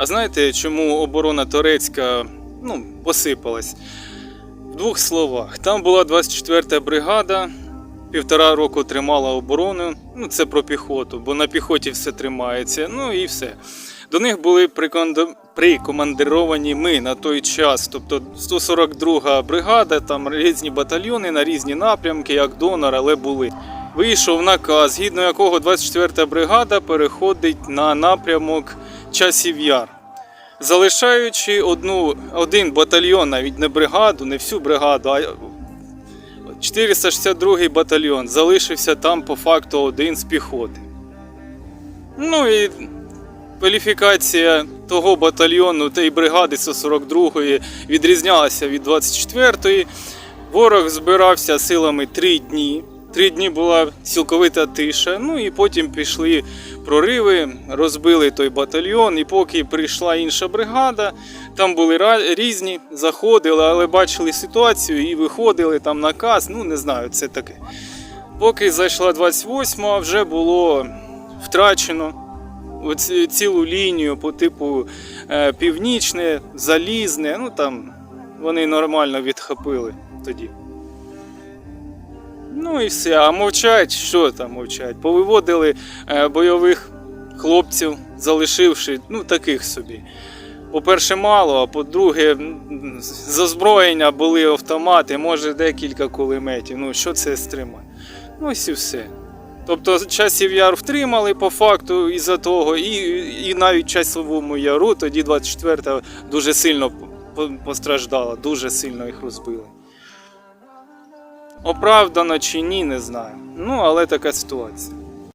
А знаєте, чому оборона Торецька ну, посипалась? В двох словах. Там була 24-та бригада, півтора року тримала оборону. Ну, це про піхоту, бо на піхоті все тримається. Ну і все. До них були прикомандировані ми на той час. Тобто 142 бригада, там різні батальйони на різні напрямки, як донор, але були. Вийшов наказ, згідно якого 24-та бригада переходить на напрямок часів яр. Залишаючи одну, один батальйон, навіть не бригаду, не всю бригаду, а 462 батальйон залишився там по факту один з піхоти. Ну і кваліфікація того батальйону та й бригади 142-ї відрізнялася від 24-ї. Ворог збирався силами три дні. Три дні була цілковита тиша. Ну і потім пішли прориви, розбили той батальйон. І поки прийшла інша бригада, там були різні, заходили, але бачили ситуацію і виходили там наказ. Ну не знаю, це таке. Поки зайшла 28-ма, вже було втрачено цілу лінію по типу е, північне, залізне. Ну там вони нормально відхопили тоді. Ну і все. А мовчать, що там мовчать? Повиводили е, бойових хлопців, залишивши ну, таких собі. По-перше, мало, а по-друге, м, з озброєння були автомати, може декілька кулеметів. Ну, що це стримає? Ну, ось і все. Тобто часів яр втримали по факту із-за того, і, і навіть часовому яру тоді 24-та дуже сильно постраждала, дуже сильно їх розбили. Оправдано чи ні, не знаю. Ну, але така ситуація.